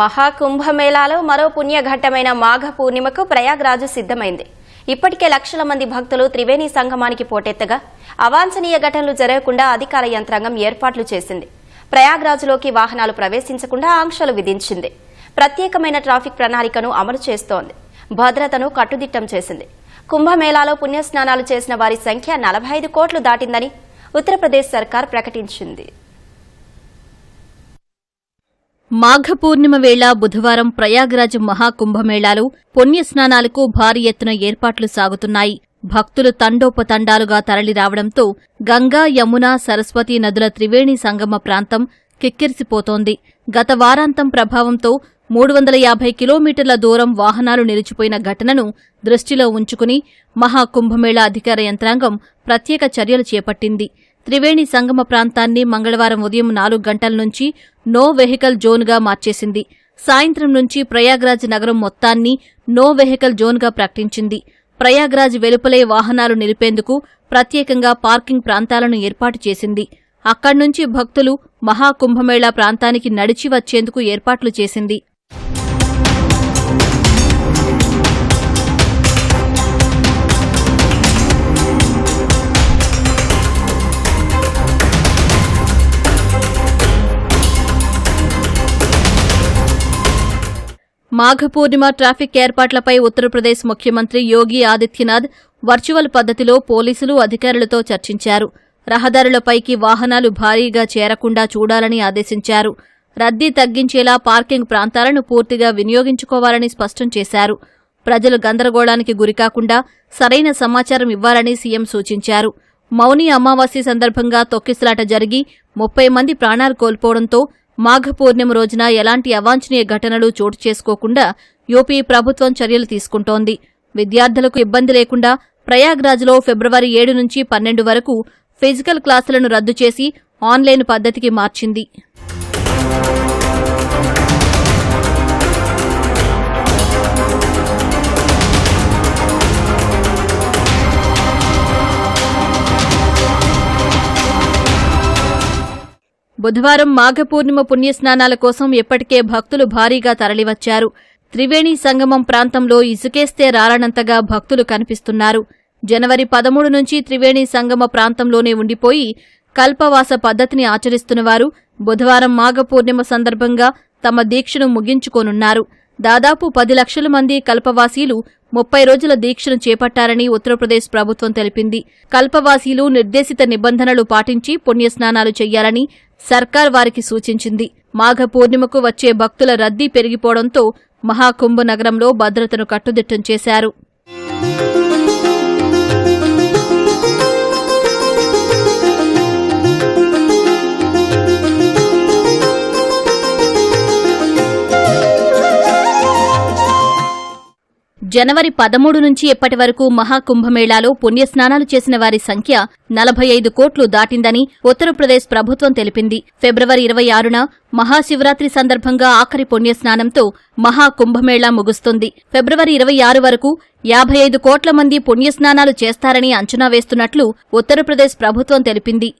మహాకుంభమేళాలో మరో పుణ్యఘట్టమైన మాఘ పూర్ణిమకు ప్రయాగ్రాజు సిద్ధమైంది. ఇప్పటికే లక్షల మంది భక్తులు త్రివేణి సంగమానికి పోటెత్తగా అవాంఛనీయ ఘటనలు జరగకుండా అధికార యంత్రాంగం ఏర్పాట్లు చేసింది. ప్రయాగ్రాజులోకి వాహనాలు ప్రవేశించకుండా ఆంక్షలు విధించింది. ప్రత్యేకమైన ట్రాఫిక్ ప్రణాళికను అమలు చేస్తోంది. భద్రతను కట్టుదిట్టం చేసింది. కుంభమేళాలో పుణ్యస్నానాలు చేసిన వారి సంఖ్య నలభై ఐదు కోట్లు దాటిందని ఉత్తరప్రదేశ్ సర్కార్ ప్రకటించింది. మాఘ పూర్ణిమ వేళ బుధవారం ప్రయాగ్రాజ్ మహాకుంభమేళాలో పుణ్యస్నానాలకు భారీ ఎత్తున ఏర్పాట్లు సాగుతున్నాయి. భక్తులు తండోపతండాలుగా తరలిరావడంతో గంగా యమున సరస్వతి నదుల త్రివేణి సంగమ ప్రాంతం కిక్కిరిసిపోతోంది. గత వారాంతం ప్రభావంతో మూడు వందల యాభై కిలోమీటర్ల దూరం వాహనాలు నిలిచిపోయిన ఘటనను దృష్టిలో ఉంచుకుని మహాకుంభమేళా అధికార యంత్రాంగం ప్రత్యేక చర్యలు చేపట్టింది. త్రివేణి సంగమ ప్రాంతాన్ని మంగళవారం ఉదయం నాలుగు గంటల నుంచి నో వెహికల్ జోన్గా మార్చేసింది. సాయంత్రం నుంచి ప్రయాగ్రాజ్ నగరం మొత్తాన్ని నో వెహికల్ జోన్గా ప్రకటించింది. ప్రయాగ్రాజ్ వెలుపలే వాహనాలు నిలిపేందుకు ప్రత్యేకంగా పార్కింగ్ ప్రాంతాలను ఏర్పాటు చేసింది. అక్కడ్నుంచి భక్తులు మహాకుంభమేళా ప్రాంతానికి నడిచి వచ్చేందుకు ఏర్పాట్లు చేసింది. మాఘపూర్ణిమ ట్రాఫిక్ ఏర్పాట్లపై ఉత్తరప్రదేశ్ ముఖ్యమంత్రి యోగి ఆదిత్యనాథ్ వర్చువల్ పద్ధతిలో పోలీసులు అధికారులతో చర్చించారు. రహదారులపైకి వాహనాలు భారీగా చేరకుండా చూడాలని ఆదేశించారు. రద్దీ తగ్గించేలా పార్కింగ్ ప్రాంతాలను పూర్తిగా వినియోగించుకోవాలని స్పష్టం చేశారు. ప్రజలు గందరగోళానికి గురికాకుండా సరైన సమాచారం ఇవ్వాలని సీఎం సూచించారు. మౌని అమావాస్య సందర్భంగా తొక్కిసలాట జరిగి ముప్పై మంది ప్రాణాలు కోల్పోవడంతో మాఘ పూర్ణిమ రోజున ఎలాంటి అవాంఛనీయ ఘటనలు చోటు చేసుకోకుండా యూపీ ప్రభుత్వం చర్యలు తీసుకుంటోంది. విద్యార్థులకు ఇబ్బంది లేకుండా ప్రయాగ్రాజ్లో ఫిబ్రవరి ఏడు నుంచి పన్నెండు వరకు ఫిజికల్ క్లాసులను రద్దు చేసి ఆన్లైన్ పద్ధతికి మార్చింది. బుధవారం మాఘపూర్ణిమ పుణ్యస్నానాల కోసం ఎప్పటికే భక్తులు భారీగా తరలివచ్చారు. త్రివేణి సంగమం ప్రాంతంలో ఇసుకేస్తే రాలనంతగా భక్తులు కనిపిస్తున్నారు. జనవరి పదమూడు నుంచి త్రివేణి సంగమ ప్రాంతంలోనే ఉండిపోయి కల్పవాస పద్ధతిని ఆచరిస్తున్నవారు బుధవారం మాఘపూర్ణిమ సందర్భంగా తమ దీక్షను ముగించుకోనున్నారు. దాదాపు పది లక్షల మంది కల్పవాసీలు ముప్పై రోజుల దీక్షను చేపట్టారని ఉత్తరప్రదేశ్ ప్రభుత్వం తెలిపింది. కల్పవాసీలు నిర్దేశిత నిబంధనలు పాటించి పుణ్యస్నానాలు చేయాలని సర్కార్ వారికి సూచించింది. మాఘ పూర్ణిమకు వచ్చే భక్తుల రద్దీ పెరిగిపోవడంతో మహాకుంభ నగరంలో భద్రతను కట్టుదిట్టం చేశారు. జనవరి పదమూడు నుంచి ఎప్పటి వరకు మహాకుంభమేళాలో పుణ్యస్నానాలు చేసిన వారి సంఖ్య నలభై ఐదు కోట్లు దాటిందని ఉత్తరప్రదేశ్ ప్రభుత్వం తెలిపింది. ఫిబ్రవరి ఇరవై ఆరున మహాశివరాత్రి సందర్భంగా ఆఖరి పుణ్యస్నానంతో మహాకుంభమేళా ముగుస్తుంది. ఫిబ్రవరి ఇరవై ఆరు వరకు యాభై ఐదు కోట్ల మంది పుణ్యస్నానాలు చేస్తారని అంచనా వేస్తున్నట్లు ఉత్తరప్రదేశ్ ప్రభుత్వం తెలిపింది.